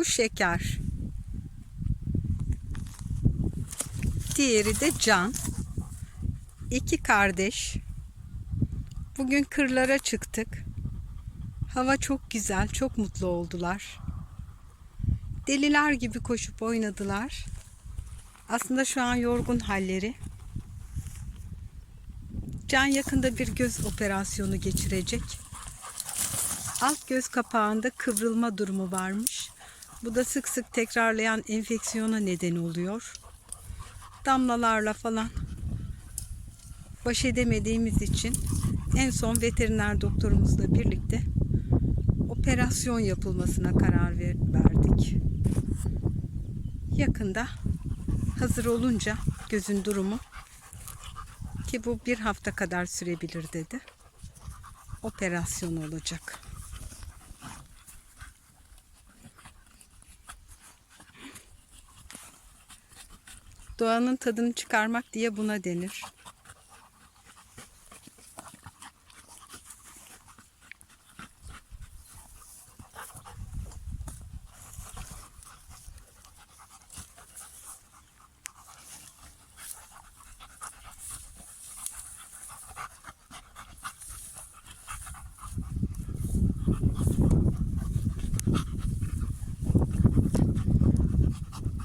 Bu şeker. Diğeri de Can. İki kardeş. Bugün kırlara çıktık. Hava çok güzel, çok mutlu oldular. Deliler gibi koşup oynadılar. Aslında şu an yorgun halleri. Can yakında bir göz operasyonu geçirecek. Alt göz kapağında kıvrılma durumu varmış. Bu da sık sık tekrarlayan enfeksiyona neden oluyor. Damlalarla falan baş edemediğimiz için en son veteriner doktorumuzla birlikte operasyon yapılmasına karar ver- verdik. Yakında hazır olunca gözün durumu ki bu bir hafta kadar sürebilir dedi. Operasyon olacak. Doğanın tadını çıkarmak diye buna denir.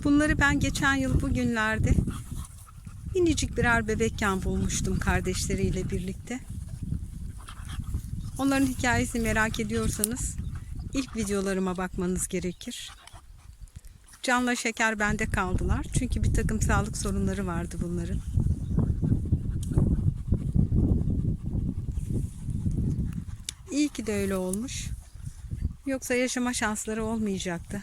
Bunları ben geçen yıl bu günlerde minicik birer bebekken bulmuştum kardeşleriyle birlikte. Onların hikayesini merak ediyorsanız ilk videolarıma bakmanız gerekir. Canla şeker bende kaldılar. Çünkü bir takım sağlık sorunları vardı bunların. İyi ki de öyle olmuş. Yoksa yaşama şansları olmayacaktı.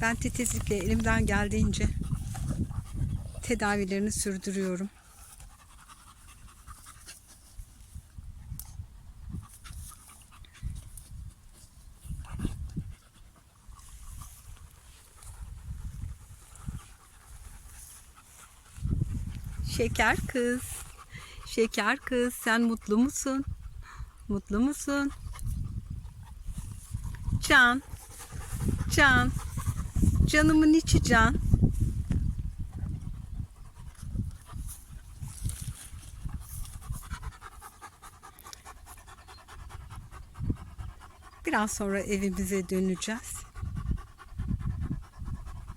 Ben titizlikle elimden geldiğince tedavilerini sürdürüyorum. Şeker kız. Şeker kız sen mutlu musun? Mutlu musun? Can. Can. Canımın içi can. Biraz sonra evimize döneceğiz.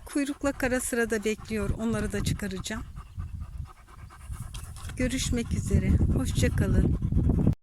Kuyrukla kara sırada bekliyor. Onları da çıkaracağım. Görüşmek üzere. Hoşça kalın.